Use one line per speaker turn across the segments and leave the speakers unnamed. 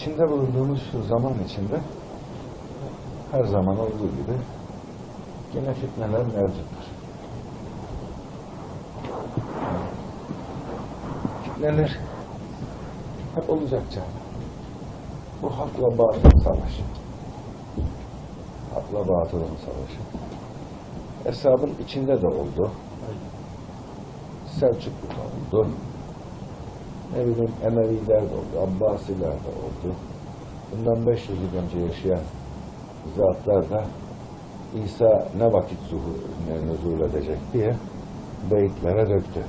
içinde bulunduğumuz zaman içinde her zaman olduğu gibi yine fitneler mevcuttur. Fitneler hep olacak canım. Bu hakla batıl savaşı. Hakla batılın savaşı. Hesabın içinde de oldu. Selçuklu'da oldu. Ne bileyim Emeviler de oldu, Abbasiler de oldu. Bundan 500 yıl önce yaşayan zatlar da İsa ne vakit zuhur, ne nüzul edecek diye beyitlere döktü.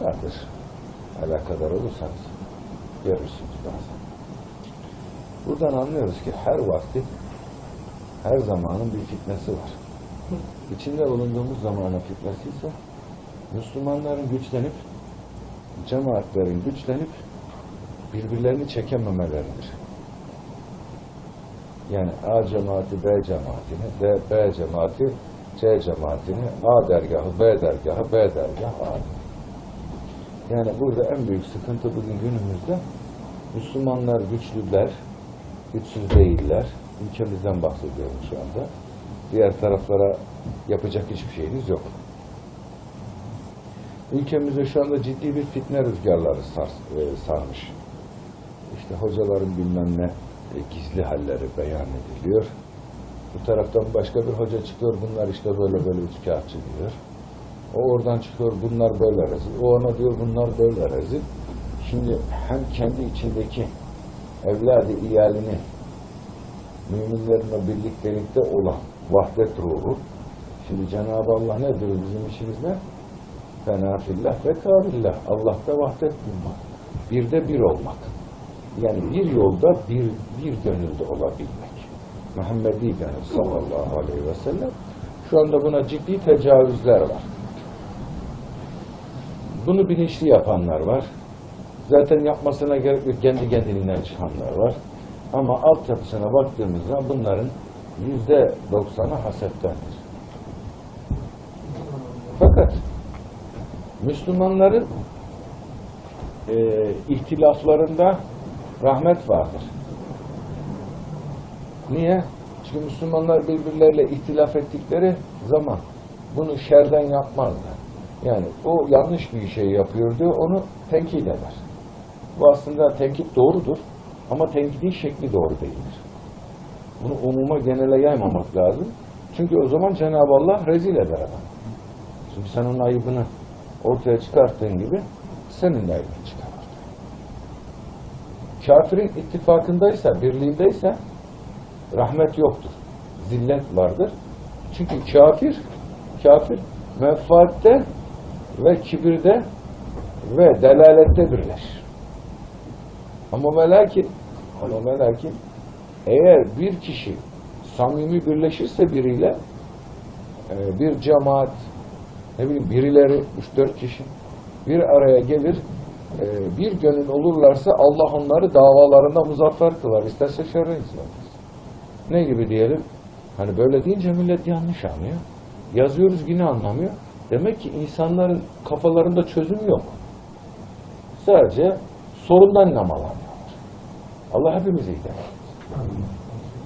Vardır. Alakadar olursanız görürsünüz bazen. Buradan anlıyoruz ki her vaktin, her zamanın bir fitnesi var. İçinde bulunduğumuz zamanın fitnesi ise Müslümanların güçlenip, cemaatlerin güçlenip birbirlerini çekememeleridir. Yani A cemaati B cemaatini, D, B cemaati C cemaatini, A dergahı B dergahı, B dergahı A. Yani burada en büyük sıkıntı bugün günümüzde Müslümanlar güçlüler, güçsüz değiller. Ülkemizden bahsediyorum şu anda. Diğer taraflara yapacak hiçbir şeyiniz yok. Ülkemizde şu anda ciddi bir fitne rüzgarları sar, e, sarmış. İşte hocaların bilmem ne e, gizli halleri beyan ediliyor. Bu taraftan başka bir hoca çıkıyor, bunlar işte böyle böyle üçkağıtçı diyor. O oradan çıkıyor, bunlar böyle rezil. O ona diyor, bunlar böyle rezil. Şimdi hem kendi içindeki evladı iyalini müminlerin o birliktelikte olan vahdet ruhu şimdi Cenab-ı Allah ne diyor bizim işimiz ne? Fena fillah ve kabillah. Allah'ta vahdet bulmak. Birde bir olmak. Yani bir yolda bir, bir gönülde olabilmek. Muhammedi gönül sallallahu aleyhi ve sellem şu anda buna ciddi tecavüzler var. Bunu bilinçli yapanlar var. Zaten yapmasına gerek yok. Kendi kendiliğinden çıkanlar var. Ama altyapısına baktığımızda bunların yüzde doksanı hasettendir. Fakat Müslümanların e, ihtilaflarında rahmet vardır. Niye? Çünkü Müslümanlar birbirleriyle ihtilaf ettikleri zaman bunu şerden yapmazlar. Yani o yanlış bir şey yapıyordu, onu tenkit eder. Bu aslında tenkit doğrudur ama tenkidin şekli doğru değildir. Bunu umuma genele yaymamak lazım. Çünkü o zaman Cenab-ı Allah rezil eder adam. Çünkü sen onun ayıbını ortaya çıkarttığın gibi senin de ayıbını çıkar. Kafirin ittifakındaysa, birliğindeyse rahmet yoktur. Zillet vardır. Çünkü kafir, kafir menfaatte ve kibirde ve delalette birleşir. Ama melakin, ama melakin eğer bir kişi samimi birleşirse biriyle e, bir cemaat ne bileyim birileri 3-4 kişi bir araya gelir e, bir gönül olurlarsa Allah onları davalarında muzaffer kılar. İsterse şerre izler. Ne gibi diyelim? Hani böyle deyince millet yanlış anlıyor. Yazıyoruz yine anlamıyor. Demek ki insanların kafalarında çözüm yok. Sadece sorundan namalanıyorlar. Allah hepimizi hidayet.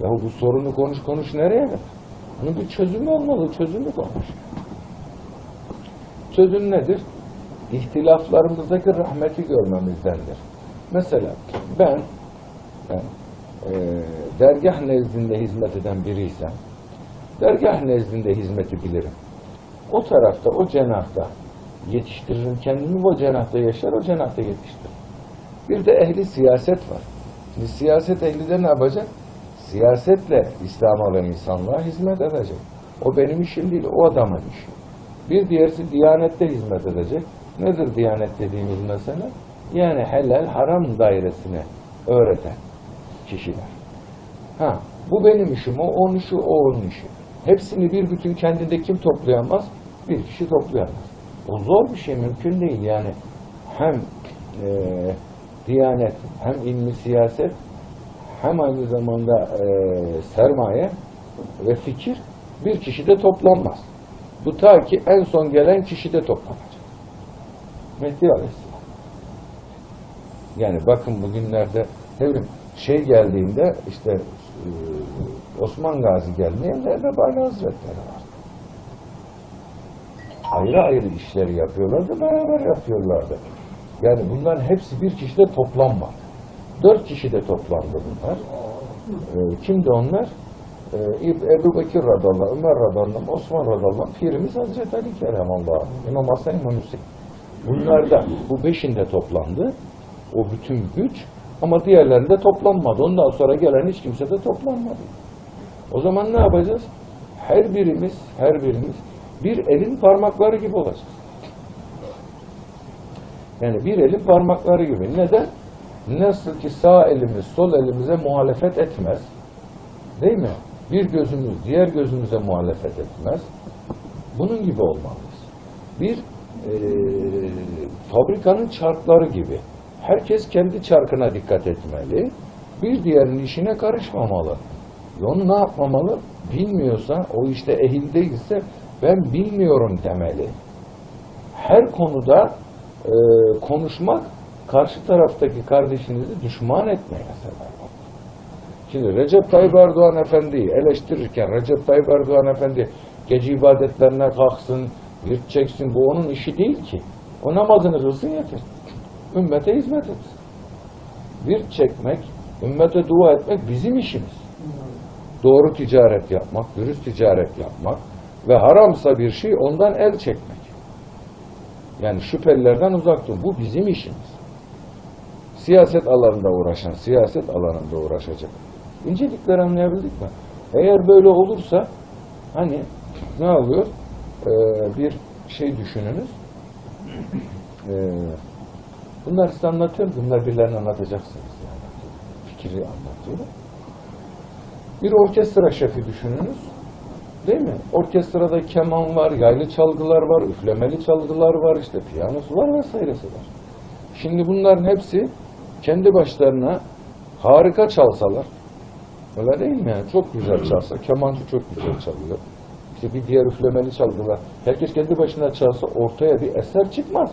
Yahu bu sorunu konuş konuş nereye? Bunun bir çözümü olmalı. Çözümü konuş. Çözüm nedir? İhtilaflarımızdaki rahmeti görmemizdendir. Mesela ben, ben e, dergah nezdinde hizmet eden biriysem dergah nezdinde hizmeti bilirim. O tarafta, o cenahta yetiştiririm kendimi, o cenahta yaşar, o cenahta yetiştiririm. Bir de ehli siyaset var. Şimdi siyaset ehli de ne yapacak? Siyasetle İslam'a ve insanlığa hizmet edecek. O benim işim değil, o adamın işi. Bir diğerisi diyanette hizmet edecek. Nedir diyanet dediğimiz mesele? Yani helal haram dairesine öğreten kişiler. Ha, bu benim işim, o onun işi, o onun işi. Hepsini bir bütün kendinde kim toplayamaz? Bir kişi toplayamaz. O zor bir şey, mümkün değil yani. Hem e, diyanet, hem ilmi siyaset, hem aynı zamanda e, sermaye ve fikir bir kişide toplanmaz. Bu ta ki en son gelen kişide toplanacak. Mehdi Aleyhisselam. Yani bakın bugünlerde ne şey geldiğinde işte e, Osman Gazi geldiğinde Erbali Hazretleri var. Ayrı ayrı işleri yapıyorlardı, beraber yapıyorlardı. Yani bunların hepsi bir kişide toplanmadı. Dört kişi de toplandı bunlar. Ee, kimdi onlar? Ee, Ebu Bekir radallahu, Ömer radallahu, Osman radallahu, Pirimiz Hazreti Ali Keremallah, İmam Hasan, İmam Hüseyin. Bu beşinde toplandı. O bütün güç ama diğerlerinde toplanmadı. Ondan sonra gelen hiç kimse de toplanmadı. O zaman ne yapacağız? Her birimiz, her birimiz bir elin parmakları gibi olacağız. Yani bir elin parmakları gibi. Neden? Nasıl ki sağ elimiz sol elimize muhalefet etmez. Değil mi? Bir gözümüz diğer gözümüze muhalefet etmez. Bunun gibi olmalıyız. Bir eee, fabrikanın çarkları gibi. Herkes kendi çarkına dikkat etmeli. Bir diğerinin işine karışmamalı. Ve onu ne yapmamalı? Bilmiyorsa, o işte ehil değilse ben bilmiyorum demeli. Her konuda e, konuşmak karşı taraftaki kardeşinizi düşman etmeye sebep. Şimdi Recep Tayyip Erdoğan Efendi'yi eleştirirken Recep Tayyip Erdoğan Efendi gece ibadetlerine kalksın, virt çeksin. Bu onun işi değil ki. O namazını kılsın yeter. Ümmete hizmet etsin. Virt çekmek, ümmete dua etmek bizim işimiz. Doğru ticaret yapmak, dürüst ticaret yapmak ve haramsa bir şey ondan el çekmek. Yani şüphelilerden uzak durun. Bu bizim işimiz. Siyaset alanında uğraşan, siyaset alanında uğraşacak. İncelikleri anlayabildik mi? Eğer böyle olursa hani ne oluyor? Ee, bir şey düşününüz. Ee, bunlar size anlatıyorum. Bunlar birilerine anlatacaksınız. Yani. Fikri anlatıyorum. Bir orkestra şefi düşününüz. Değil mi? Orkestrada keman var, yaylı çalgılar var, üflemeli çalgılar var, işte piyanosu var vesairesi var. Şimdi bunların hepsi kendi başlarına harika çalsalar, öyle değil mi yani? Çok güzel çalsa, kemancı çok güzel çalıyor. İşte bir diğer üflemeli çalgılar. Herkes kendi başına çalsa ortaya bir eser çıkmaz.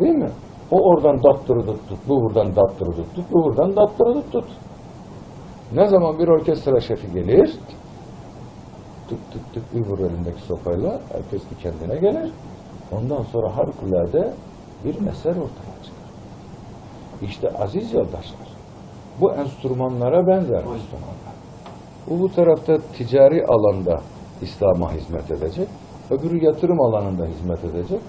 Değil mi? O oradan dattırı tut bu buradan dattırı tut bu buradan dattırı tut. Ne zaman bir orkestra şefi gelir, tık tık tık bir vurur elindeki sopayla, herkes bir kendine gelir. Ondan sonra harikulade bir eser ortaya çıkar. İşte aziz yoldaşlar, bu enstrümanlara benzer enstrümanlar. Bu bu tarafta ticari alanda İslam'a hizmet edecek, öbürü yatırım alanında hizmet edecek,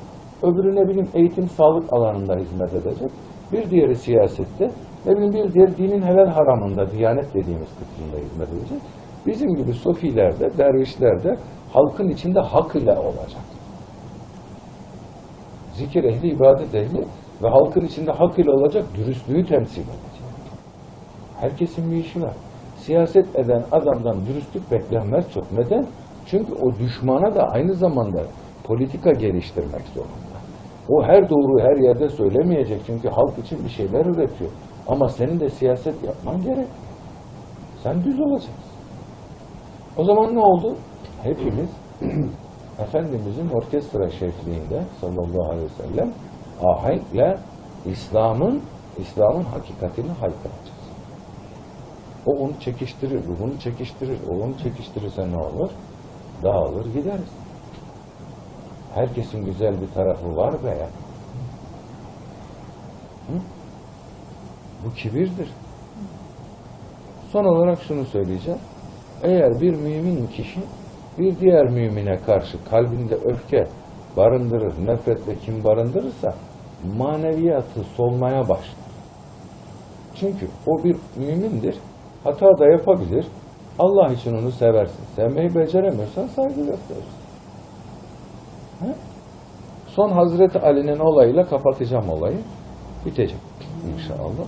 öbürü ne bileyim eğitim, sağlık alanında hizmet edecek, bir diğeri siyasette, ne bileyim bir diğeri dinin helal haramında, diyanet dediğimiz kısmında hizmet edecek. Bizim gibi sofilerde, dervişlerde halkın içinde hak ile olacak. Zikir ehli, ibadet ehli ve halkın içinde hak ile olacak, dürüstlüğü temsil edecek. Herkesin bir işi var. Siyaset eden adamdan dürüstlük beklenmez çok. Neden? Çünkü o düşmana da aynı zamanda politika geliştirmek zorunda. O her doğruyu her yerde söylemeyecek çünkü halk için bir şeyler üretiyor. Ama senin de siyaset yapman gerek. Sen düz olacaksın. O zaman ne oldu? Hepimiz Efendimizin orkestra şefliğinde sallallahu aleyhi ve sellem ahenkle İslam'ın İslam'ın hakikatini haykıracağız. O onu çekiştirir, bu bunu çekiştirir, o onu çekiştirirse ne olur? Dağılır gideriz. Herkesin güzel bir tarafı var be ya. Hı? Bu kibirdir. Son olarak şunu söyleyeceğim. Eğer bir mümin kişi bir diğer mümine karşı kalbinde öfke barındırır, nefret ve kim barındırırsa maneviyatı solmaya başlar. Çünkü o bir mümindir. Hata da yapabilir. Allah için onu seversin. Sevmeyi beceremiyorsan saygı gösterirsin. He? Son Hazreti Ali'nin olayıyla kapatacağım olayı. Bitecek inşallah.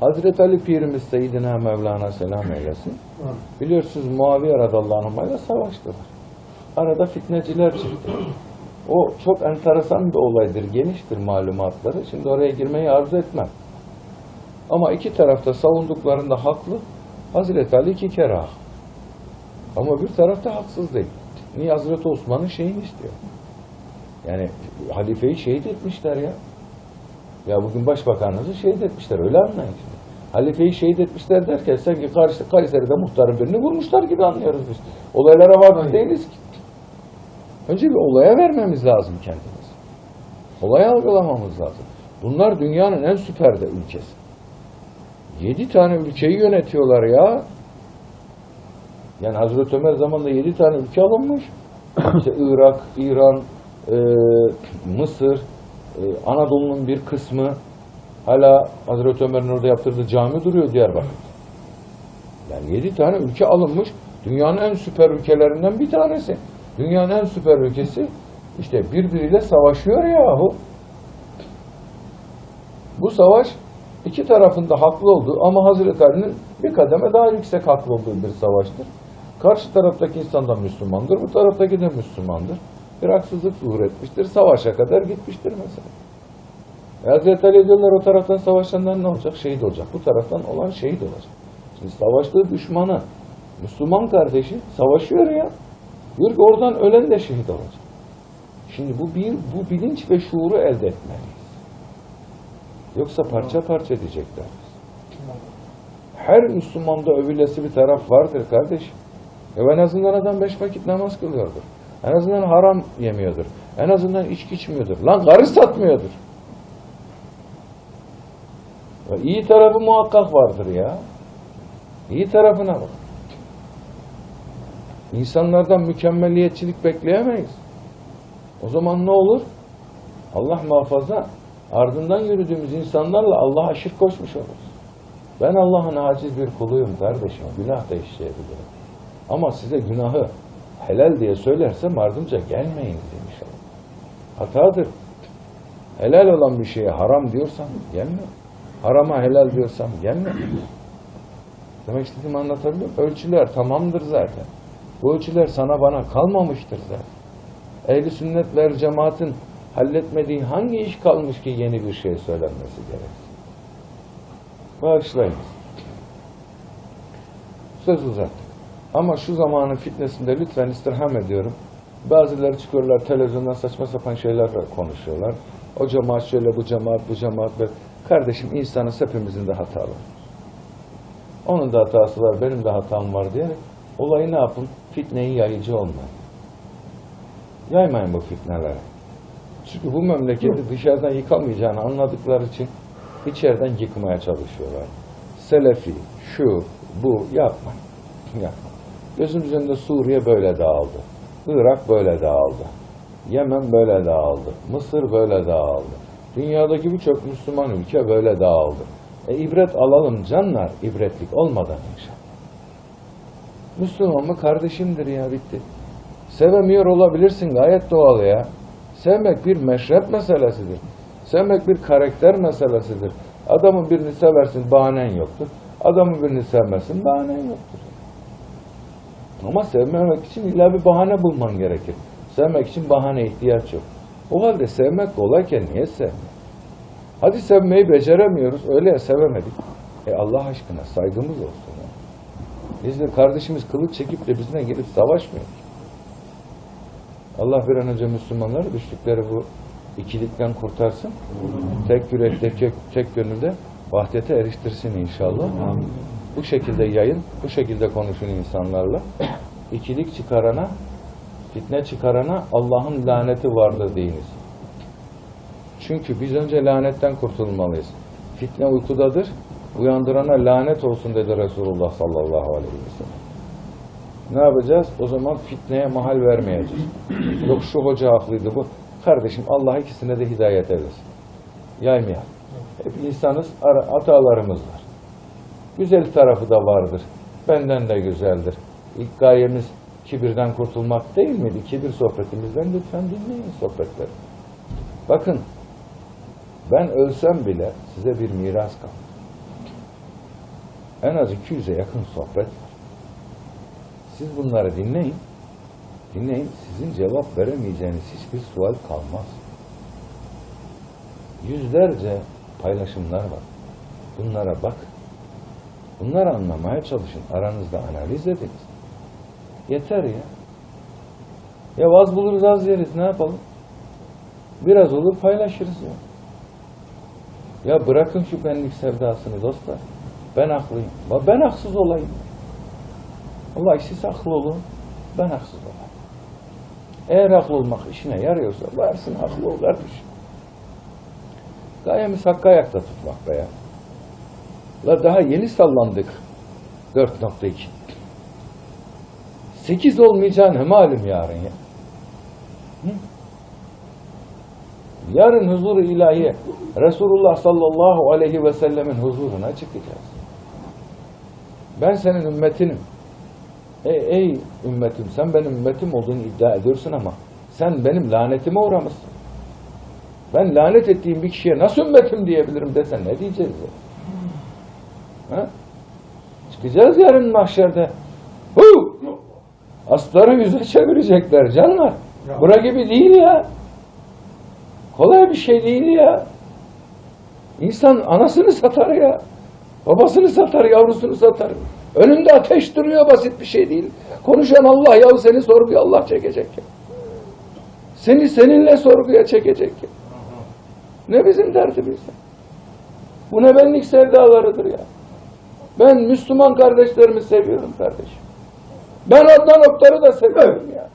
Hazreti Ali Pirimiz Seyyidina Mevlana selam eylesin. Biliyorsunuz Muaviye radallahu anh ile savaştılar. Arada fitneciler çıktı. O çok enteresan bir olaydır, geniştir malumatları. Şimdi oraya girmeyi arzu etmem. Ama iki tarafta savunduklarında haklı. Hazreti Ali iki kere haklı. Ama bir tarafta haksız değil. Niye Hazreti Osman'ın şeyini istiyor? Yani halifeyi şehit etmişler ya. Ya bugün başbakanınızı şehit etmişler öyle anlayın şimdi. Halifeyi şehit etmişler derken sanki karşı Kayseri'de muhtarın birini vurmuşlar gibi anlıyoruz biz. Olaylara vakıf değiliz ki. Önce bir olaya vermemiz lazım kendimizi. Olayı algılamamız lazım. Bunlar dünyanın en süperde ülkesi. Yedi tane ülkeyi yönetiyorlar ya. Yani Hazreti Ömer zamanında yedi tane ülke alınmış. İşte Irak, İran, e, Mısır, e, Anadolu'nun bir kısmı hala Hazreti Ömer'in orada yaptırdığı cami duruyor Diyarbakır. Yani yedi tane ülke alınmış. Dünyanın en süper ülkelerinden bir tanesi. Dünyanın en süper ülkesi işte birbiriyle savaşıyor yahu. Bu savaş iki tarafında haklı olduğu ama Hazreti Ali'nin bir kademe daha yüksek haklı olduğu bir savaştır. Karşı taraftaki insan da Müslümandır, bu taraftaki de Müslümandır. Bir haksızlık zuhur etmiştir, savaşa kadar gitmiştir mesela. E Hazreti Ali diyorlar o taraftan savaşanlar ne olacak? Şehit olacak. Bu taraftan olan şehit olacak. Şimdi savaştığı düşmanı, Müslüman kardeşi savaşıyor ya. Diyor ki oradan ölen de şehit olacak. Şimdi bu bir bu bilinç ve şuuru elde etmeliyiz. Yoksa parça parça diyecekler. Her Müslümanda övülesi bir taraf vardır kardeşim. E en azından adam beş vakit namaz kılıyordur. En azından haram yemiyordur. En azından içki içmiyordur. Lan karı satmıyordur. Ya iyi tarafı muhakkak vardır ya. İyi tarafına bak. İnsanlardan mükemmeliyetçilik bekleyemeyiz. O zaman ne olur? Allah muhafaza ardından yürüdüğümüz insanlarla Allah'a şirk koşmuş oluruz. Ben Allah'ın aciz bir kuluyum kardeşim. Günah da işleyebilirim. Ama size günahı helal diye söylersem ardımca gelmeyin demiş Allah. Hatadır. Helal olan bir şeye haram diyorsam gelme. Harama helal diyorsam gelme. Demek istediğimi anlatabiliyor muyum? Ölçüler tamamdır zaten. Bu ölçüler sana bana kalmamıştır zaten. Ehli sünnetler cemaatin halletmediği hangi iş kalmış ki yeni bir şey söylenmesi gereksin? Bağışlayın. Söz uzattık. Ama şu zamanın fitnesinde lütfen istirham ediyorum. Bazıları çıkıyorlar televizyondan saçma sapan şeyler konuşuyorlar. O cemaat şöyle, bu cemaat, bu cemaat. Ve... Kardeşim insanız hepimizin de hataları. Onun da hatası var, benim de hatam var diye olayı ne yapın? Fitneyi yayıcı olmayın. Yaymayın bu fitneleri. Çünkü bu memleketi dışarıdan yıkamayacağını anladıkları için içeriden yıkmaya çalışıyorlar. Selefi, şu, bu yapmayın. Yapmayın. Gözümüz önünde Suriye böyle dağıldı. Irak böyle dağıldı. Yemen böyle dağıldı. Mısır böyle dağıldı. Dünyadaki birçok Müslüman ülke böyle dağıldı. E ibret alalım canlar, ibretlik olmadan inşallah. Müslüman mı kardeşimdir ya bitti. Sevemiyor olabilirsin gayet doğal ya. Sevmek bir meşrep meselesidir. Sevmek bir karakter meselesidir. Adamın birini seversin bahanen yoktur. Adamın birini sevmezsin bahanen yoktur. Ama sevmemek için illa bir bahane bulman gerekir. Sevmek için bahane ihtiyaç yok. O halde sevmek kolayken niye sevmek? Hadi sevmeyi beceremiyoruz. Öyle ya sevemedik. E Allah aşkına saygımız olsun. Ya. Biz de kardeşimiz kılıç çekip de bizine gelip savaşmıyor. Allah bir an önce Müslümanları düştükleri bu ikilikten kurtarsın. Tek yürekte, tek, tek gönülde vahdete eriştirsin inşallah. Bu şekilde yayın, bu şekilde konuşun insanlarla. İkilik çıkarana, fitne çıkarana Allah'ın laneti vardır deyiniz. Çünkü biz önce lanetten kurtulmalıyız. Fitne uykudadır. Uyandırana lanet olsun dedi Resulullah sallallahu aleyhi ve sellem. Ne yapacağız? O zaman fitneye mahal vermeyeceğiz. Yok şu hoca haklıydı bu. Kardeşim Allah ikisine de hidayet eylesin. Yaymayalım. Hep insanız, hatalarımız var. Güzel tarafı da vardır. Benden de güzeldir. İlk gayemiz kibirden kurtulmak değil miydi? Kibir sohbetimizden lütfen dinleyin sohbetleri. Bakın, ben ölsem bile size bir miras kalır. En az 200'e yakın sohbet. Siz bunları dinleyin. Dinleyin, sizin cevap veremeyeceğiniz hiçbir sual kalmaz. Yüzlerce paylaşımlar var. Bunlara bak. Bunları anlamaya çalışın. Aranızda analiz ediniz. Yeter ya. Ya vaz buluruz az yeriz ne yapalım? Biraz olur paylaşırız ya. Ya bırakın şu benlik sevdasını dostlar. Ben haklıyım. Ben haksız olayım. Allah siz haklı olun. Ben haksız olayım. Eğer haklı olmak işine yarıyorsa varsın haklı ol kardeşim. Gayemiz hakkı ayakta tutmak be ya. La daha yeni sallandık. 4.2. 8 olmayacağını malum yarın ya. Yarın huzur ilahi Resulullah sallallahu aleyhi ve sellemin huzuruna çıkacağız. Ben senin ümmetinim. Ey, ey ümmetim sen benim ümmetim olduğunu iddia ediyorsun ama sen benim lanetime uğramışsın. Ben lanet ettiğim bir kişiye nasıl ümmetim diyebilirim desen ne diyeceğiz ya? Ha? Çıkacağız yarın mahşerde. Hu! Asları yüze çevirecekler canlar. Bura gibi değil ya. Kolay bir şey değil ya. İnsan anasını satar ya. Babasını satar, yavrusunu satar. Önünde ateş duruyor basit bir şey değil. Konuşan Allah yahu seni sorguya Allah çekecek ya. Seni seninle sorguya çekecek ya. Ne bizim derdimiz ya. Bu ne benlik sevdalarıdır ya. Ben Müslüman kardeşlerimi seviyorum kardeşim. Ben Adnan Oktar'ı da seviyorum ya.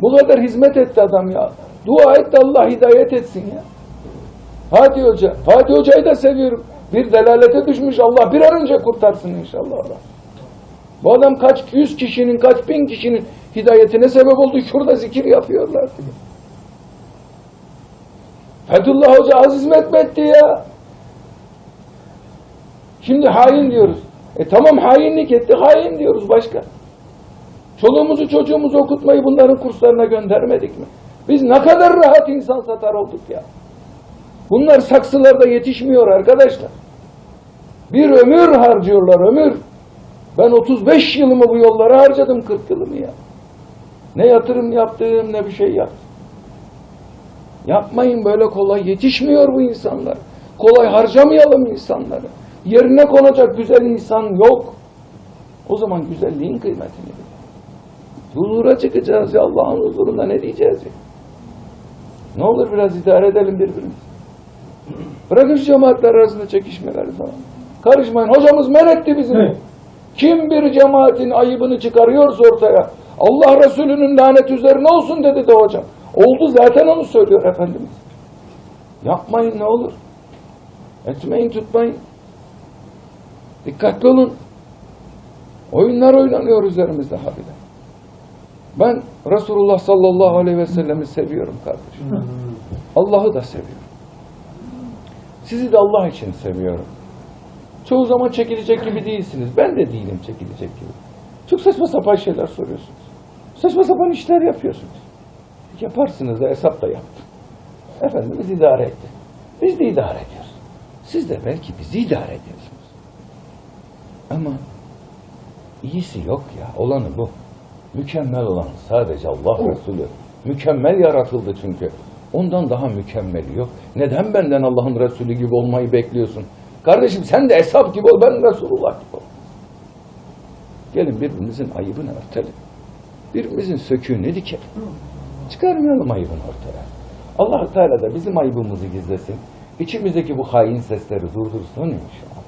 Bu kadar hizmet etti adam ya. Dua et de Allah hidayet etsin ya. Fatih Hoca. Fatih Hoca'yı da seviyorum. Bir delalete düşmüş Allah bir an önce kurtarsın inşallah Allah. Bu adam kaç yüz kişinin, kaç bin kişinin hidayetine sebep oldu. Şurada zikir yapıyorlar. Fethullah Hoca az hizmet mi etti ya? Şimdi hain diyoruz. E tamam hainlik etti, hain diyoruz başka. Çoluğumuzu çocuğumuzu okutmayı bunların kurslarına göndermedik mi? Biz ne kadar rahat insan satar olduk ya. Bunlar saksılarda yetişmiyor arkadaşlar. Bir ömür harcıyorlar, ömür. Ben 35 yılımı bu yollara harcadım, 40 yılımı ya. Ne yatırım yaptım, ne bir şey yaptım. Yapmayın böyle kolay, yetişmiyor bu insanlar. Kolay harcamayalım insanları. Yerine konacak güzel insan yok. O zaman güzelliğin kıymetini bil. Huzura çıkacağız ya Allah'ın huzurunda ne diyeceğiz ya? Ne olur biraz idare edelim birbirimizi. Bırakın şu cemaatler arasında çekişmeleri falan. Karışmayın. Hocamız men etti bizi.
Evet.
Kim bir cemaatin ayıbını çıkarıyorsa ortaya Allah Resulü'nün lanet üzerine olsun dedi de hocam. Oldu zaten onu söylüyor Efendimiz. Yapmayın ne olur. Etmeyin tutmayın. Dikkatli olun. Oyunlar oynanıyor üzerimizde habire. Ben Resulullah sallallahu aleyhi ve sellemi seviyorum kardeşim. Allah'ı da seviyorum. Sizi de Allah için seviyorum. Çoğu zaman çekilecek gibi değilsiniz. Ben de değilim çekilecek gibi. Çok saçma sapan şeyler soruyorsunuz. Saçma sapan işler yapıyorsunuz. Yaparsınız da hesap da yaptı. Efendimiz idare etti. Biz de idare ediyoruz. Siz de belki bizi idare ediyorsunuz. Ama iyisi yok ya. Olanı bu. Mükemmel olan sadece Allah Resulü. Mükemmel yaratıldı çünkü. Ondan daha mükemmeli yok. Neden benden Allah'ın Resulü gibi olmayı bekliyorsun? Kardeşim sen de hesap gibi ol, ben Resulullah gibi ol. Gelin birbirimizin ayıbını örtelim. Birbirimizin söküğünü dikelim. Çıkarmayalım ayıbını ortaya. allah Teala da bizim ayıbımızı gizlesin. İçimizdeki bu hain sesleri durdursun inşallah.